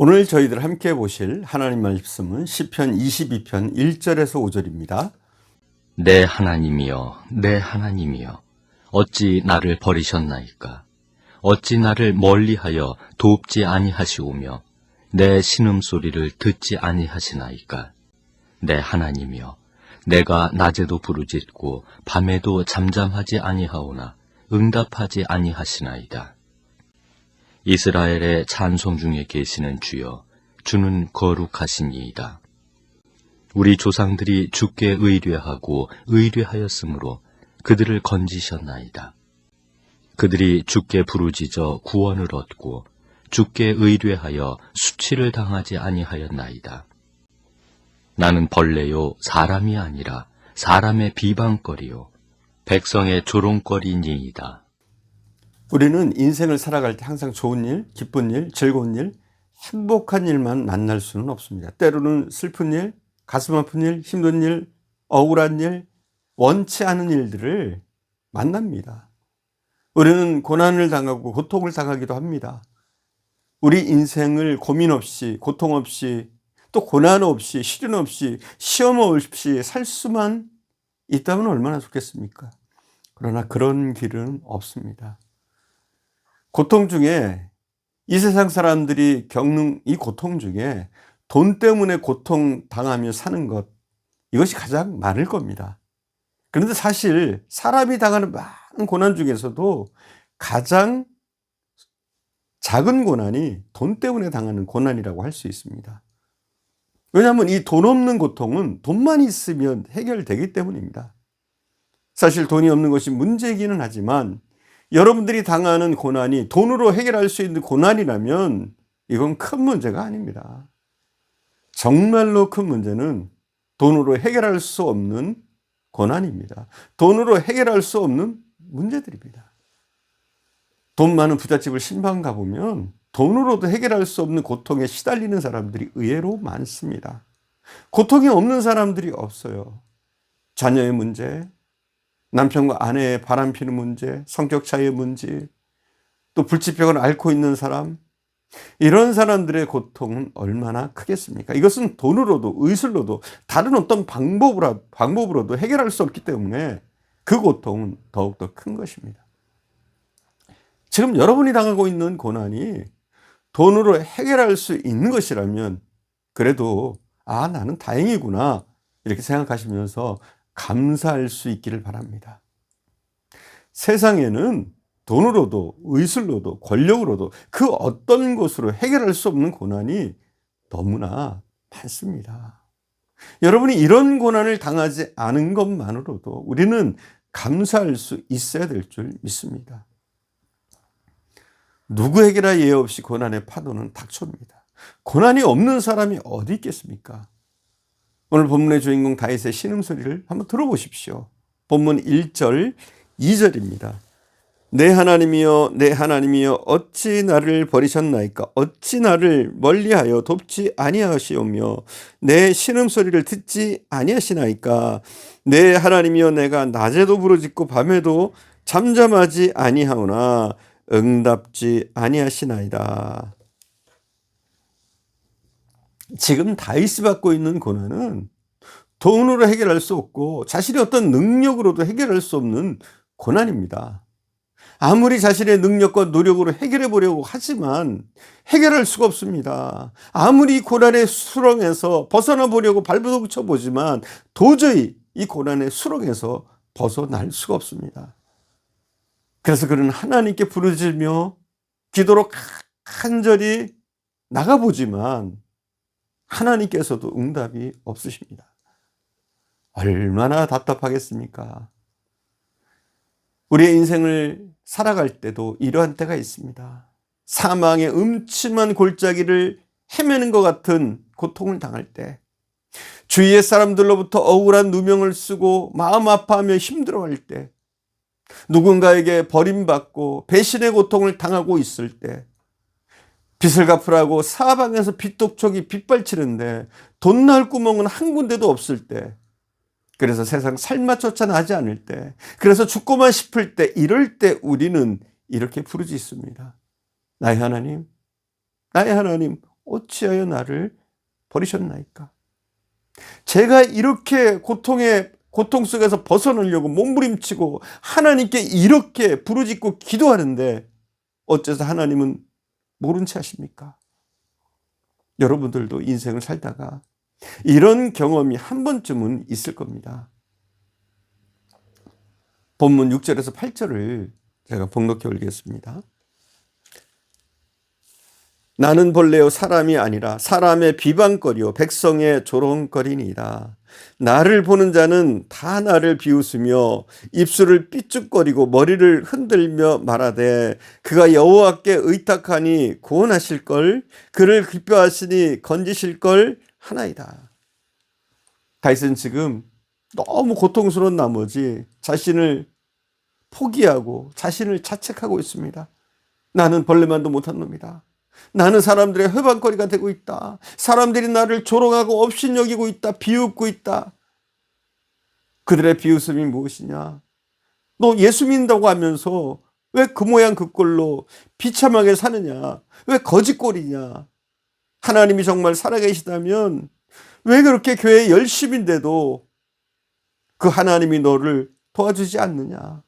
오늘 저희들 함께 보실 하나님 말씀은 시편 22편 1절에서 5절입니다. 내 하나님이여, 내 하나님이여, 어찌 나를 버리셨나이까? 어찌 나를 멀리하여 돕지 아니하시오며, 내 신음 소리를 듣지 아니하시나이까? 내 하나님이여, 내가 낮에도 부르짖고 밤에도 잠잠하지 아니하오나 응답하지 아니하시나이다. 이스라엘의 찬송 중에 계시는 주여, 주는 거룩하시니이다. 우리 조상들이 주께 의뢰하고 의뢰하였으므로 그들을 건지셨나이다. 그들이 주께 부르짖어 구원을 얻고 주께 의뢰하여 수치를 당하지 아니하였나이다. 나는 벌레요 사람이 아니라 사람의 비방거리요 백성의 조롱거리니이다. 우리는 인생을 살아갈 때 항상 좋은 일, 기쁜 일, 즐거운 일, 행복한 일만 만날 수는 없습니다. 때로는 슬픈 일, 가슴 아픈 일, 힘든 일, 억울한 일, 원치 않은 일들을 만납니다. 우리는 고난을 당하고 고통을 당하기도 합니다. 우리 인생을 고민 없이, 고통 없이, 또 고난 없이, 시련 없이, 시험 없이 살 수만 있다면 얼마나 좋겠습니까? 그러나 그런 길은 없습니다. 고통 중에 이 세상 사람들이 겪는 이 고통 중에 돈 때문에 고통 당하며 사는 것, 이것이 가장 많을 겁니다. 그런데 사실 사람이 당하는 많은 고난 중에서도 가장 작은 고난이 돈 때문에 당하는 고난이라고 할 수 있습니다. 왜냐하면 이 돈 없는 고통은 돈만 있으면 해결되기 때문입니다. 사실 돈이 없는 것이 문제이기는 하지만 여러분들이 당하는 고난이 돈으로 해결할 수 있는 고난이라면 이건 큰 문제가 아닙니다. 정말로 큰 문제는 돈으로 해결할 수 없는 고난입니다. 돈으로 해결할 수 없는 문제들입니다. 돈 많은 부잣집을 신방 가보면 돈으로도 해결할 수 없는 고통에 시달리는 사람들이 의외로 많습니다. 고통이 없는 사람들이 없어요. 자녀의 문제, 남편과 아내의 바람 피는 문제, 성격 차이의 문제, 또 불치병을 앓고 있는 사람, 이런 사람들의 고통은 얼마나 크겠습니까? 이것은 돈으로도 의술로도 다른 어떤 방법으로, 방법으로도 해결할 수 없기 때문에 그 고통은 더욱더 큰 것입니다. 지금 여러분이 당하고 있는 고난이 돈으로 해결할 수 있는 것이라면 그래도 아, 나는 다행이구나. 이렇게 생각하시면서 감사할 수 있기를 바랍니다. 세상에는 돈으로도 의술로도 권력으로도 그 어떤 것으로 해결할 수 없는 고난이 너무나 많습니다. 여러분이 이런 고난을 당하지 않은 것만으로도 우리는 감사할 수 있어야 될 줄 믿습니다. 누구에게나 예외 없이 고난의 파도는 닥쳐옵니다. 고난이 없는 사람이 어디 있겠습니까? 오늘 본문의 주인공 다윗의 신음소리를 한번 들어보십시오. 본문 1절, 2절입니다. 내 하나님이여 내 하나님이여 어찌 나를 버리셨나이까 어찌 나를 멀리하여 돕지 아니하시오며 내 신음소리를 듣지 아니하시나이까 내 하나님이여 내가 낮에도 부르짖고 밤에도 잠잠하지 아니하오나 응답지 아니하시나이다. 지금 다윗이 받고 있는 고난은 돈으로 해결할 수 없고 자신의 어떤 능력으로도 해결할 수 없는 고난입니다. 아무리 자신의 능력과 노력으로 해결해 보려고 하지만 해결할 수가 없습니다. 아무리 고난의 수렁에서 벗어나 보려고 발버둥 쳐 보지만 도저히 이 고난의 수렁에서 벗어날 수가 없습니다. 그래서 그는 하나님께 부르짖며 기도로 간절히 나가보지만 하나님께서도 응답이 없으십니다. 얼마나 답답하겠습니까? 우리의 인생을 살아갈 때도 이러한 때가 있습니다. 사망의 음침한 골짜기를 헤매는 것 같은 고통을 당할 때, 주위의 사람들로부터 억울한 누명을 쓰고 마음 아파하며 힘들어할 때, 누군가에게 버림받고 배신의 고통을 당하고 있을 때, 빚을 갚으라고 사방에서 빚독촉이 빗발치는데 돈 나올 구멍은 한 군데도 없을 때, 그래서 세상 살맛조차 나지 않을 때, 그래서 죽고만 싶을 때, 이럴 때 우리는 이렇게 부르짖습니다. 나의 하나님, 나의 하나님, 어찌하여 나를 버리셨나이까? 제가 이렇게 고통의 고통 속에서 벗어나려고 몸부림치고 하나님께 이렇게 부르짖고 기도하는데 어째서 하나님은 모른 채 하십니까? 여러분들도 인생을 살다가 이런 경험이 한 번쯤은 있을 겁니다. 본문 6절에서 8절을 제가 봉독해 올리겠습니다. 나는 본래요 사람이 아니라 사람의 비방거리요 백성의 조롱거리니이다. 나를 보는 자는 다 나를 비웃으며 입술을 삐죽거리고 머리를 흔들며 말하되 그가 여호와께 의탁하니 구원하실 걸 그를 기뻐하시니 건지실 걸 하나이다. 다윗은 지금 너무 고통스러운 나머지 자신을 포기하고 자신을 자책하고 있습니다. 나는 벌레만도 못한 놈이다. 나는 사람들의 회방거리가 되고 있다. 사람들이 나를 조롱하고 업신여기고 있다. 비웃고 있다. 그들의 비웃음이 무엇이냐? 너 예수 믿는다고 하면서 왜 그 모양 그 꼴로 비참하게 사느냐? 왜 거짓꼴이냐? 하나님이 정말 살아계시다면 왜 그렇게 교회 열심인데도 그 하나님이 너를 도와주지 않느냐?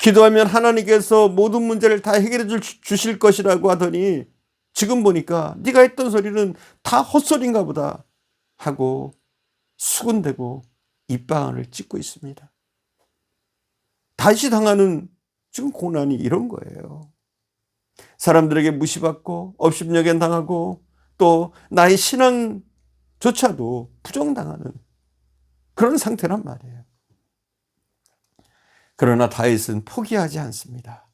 기도하면 하나님께서 모든 문제를 다 해결해 줄- 주실 것이라고 하더니 지금 보니까 네가 했던 소리는 다 헛소리인가 보다 하고 수군대고 입방울을 찍고 있습니다. 다시 당하는 지금 고난이 이런 거예요. 사람들에게 무시받고 업신여긴 당하고 또 나의 신앙조차도 부정당하는 그런 상태란 말이에요. 그러나 다윗은 포기하지 않습니다.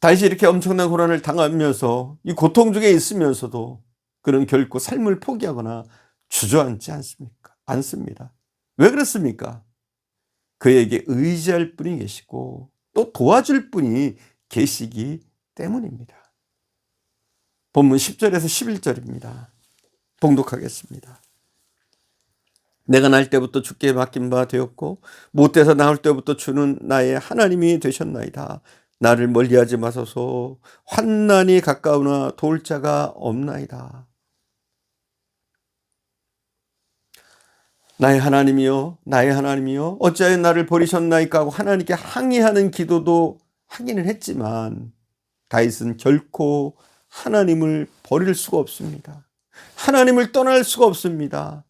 다윗이 이렇게 엄청난 고난을 당하면서 이 고통 중에 있으면서도 그는 결코 삶을 포기하거나 주저앉지 않습니까? 않습니다. 왜 그렇습니까? 그에게 의지할 분이 계시고 또 도와줄 분이 계시기 때문입니다. 본문 10절에서 11절입니다. 봉독하겠습니다. 내가 날 때부터 주께 맡긴 바 되었고 못돼서 나올 때부터 주는 나의 하나님이 되셨나이다. 나를 멀리하지 마소서 환난이 가까우나 도울 자가 없나이다. 나의 하나님이요 나의 하나님이요 어찌하여 나를 버리셨나이까 하고 하나님께 항의하는 기도도 하기는 했지만 다윗은 결코 하나님을 버릴 수가 없습니다. 하나님을 떠날 수가 없습니다.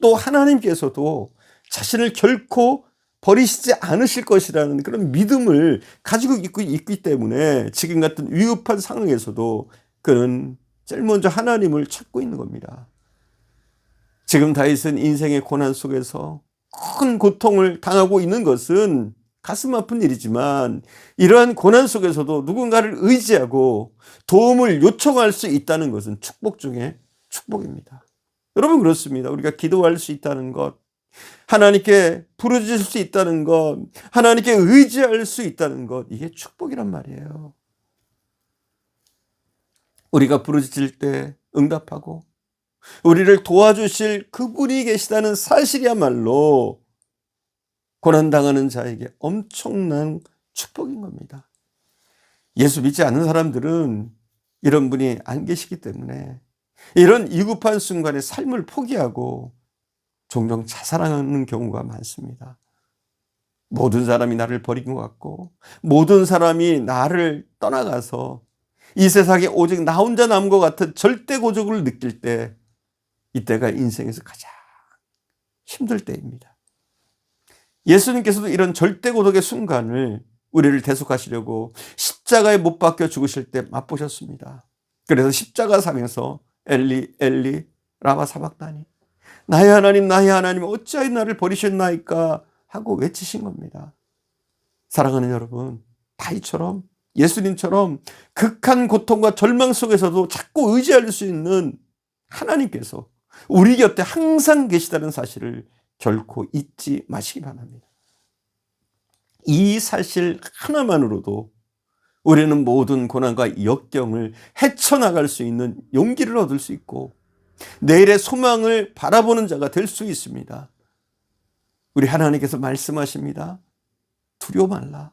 또 하나님께서도 자신을 결코 버리시지 않으실 것이라는 그런 믿음을 가지고 있고 있기 때문에 지금 같은 위급한 상황에서도 그는 제일 먼저 하나님을 찾고 있는 겁니다. 지금 다윗은 인생의 고난 속에서 큰 고통을 당하고 있는 것은 가슴 아픈 일이지만 이러한 고난 속에서도 누군가를 의지하고 도움을 요청할 수 있다는 것은 축복 중에 축복입니다. 여러분 그렇습니다. 우리가 기도할 수 있다는 것, 하나님께 부르짖을 수 있다는 것, 하나님께 의지할 수 있다는 것, 이게 축복이란 말이에요. 우리가 부르짖을 때 응답하고 우리를 도와주실 그분이 계시다는 사실이야말로 고난당하는 자에게 엄청난 축복인 겁니다. 예수 믿지 않는 사람들은 이런 분이 안 계시기 때문에 이런 위급한 순간에 삶을 포기하고 종종 자살하는 경우가 많습니다. 모든 사람이 나를 버린 것 같고 모든 사람이 나를 떠나가서 이 세상에 오직 나 혼자 남은 것 같은 절대 고적을 느낄 때 이때가 인생에서 가장 힘들 때입니다. 예수님께서도 이런 절대 고독의 순간을 우리를 대속하시려고 십자가에 못 박혀 죽으실 때 맛보셨습니다. 그래서 십자가 상에서 엘리 엘리 라마 사박다니 나의 하나님 나의 하나님 어찌하여 나를 버리셨나이까 하고 외치신 겁니다. 사랑하는 여러분 다이처럼 예수님처럼 극한 고통과 절망 속에서도 자꾸 의지할 수 있는 하나님께서 우리 곁에 항상 계시다는 사실을 결코 잊지 마시기 바랍니다. 이 사실 하나만으로도 우리는 모든 고난과 역경을 헤쳐나갈 수 있는 용기를 얻을 수 있고 내일의 소망을 바라보는 자가 될 수 있습니다. 우리 하나님께서 말씀하십니다. 두려워 말라.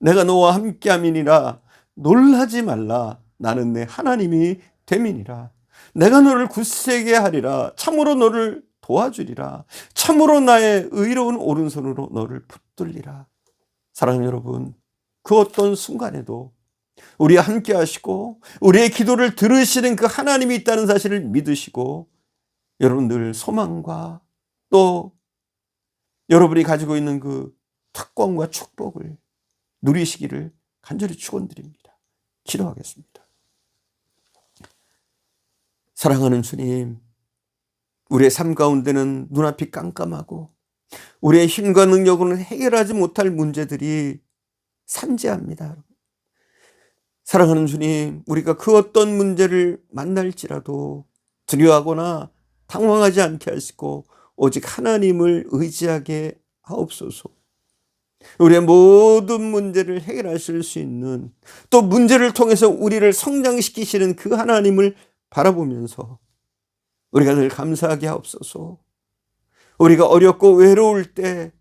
내가 너와 함께함이니라 놀라지 말라. 나는 내 하나님이 되민이라. 내가 너를 굳세게 하리라. 참으로 너를 도와주리라. 참으로 나의 의로운 오른손으로 너를 붙들리라. 사랑하는 여러분, 그 어떤 순간에도 우리와 함께 하시고 우리의 기도를 들으시는 그 하나님이 있다는 사실을 믿으시고 여러분 늘 소망과 또 여러분이 가지고 있는 그 특권과 축복을 누리시기를 간절히 축원드립니다. 기도하겠습니다. 사랑하는 주님, 우리의 삶 가운데는 눈앞이 깜깜하고 우리의 힘과 능력으로는 해결하지 못할 문제들이 산재합니다. 사랑하는 주님, 우리가 그 어떤 문제를 만날지라도 두려워하거나 당황하지 않게 하시고 오직 하나님을 의지하게 하옵소서. 우리의 모든 문제를 해결하실 수 있는 또 문제를 통해서 우리를 성장시키시는 그 하나님을 바라보면서 우리가 늘 감사하게 하옵소서. 우리가 어렵고 외로울 때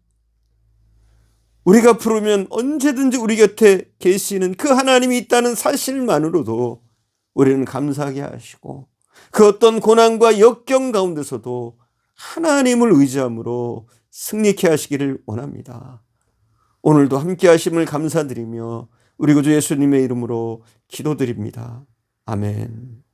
우리가 부르면 언제든지 우리 곁에 계시는 그 하나님이 있다는 사실만으로도 우리는 감사하게 하시고 그 어떤 고난과 역경 가운데서도 하나님을 의지함으로 승리케 하시기를 원합니다. 오늘도 함께 하심을 감사드리며 우리 구주 예수님의 이름으로 기도드립니다. 아멘.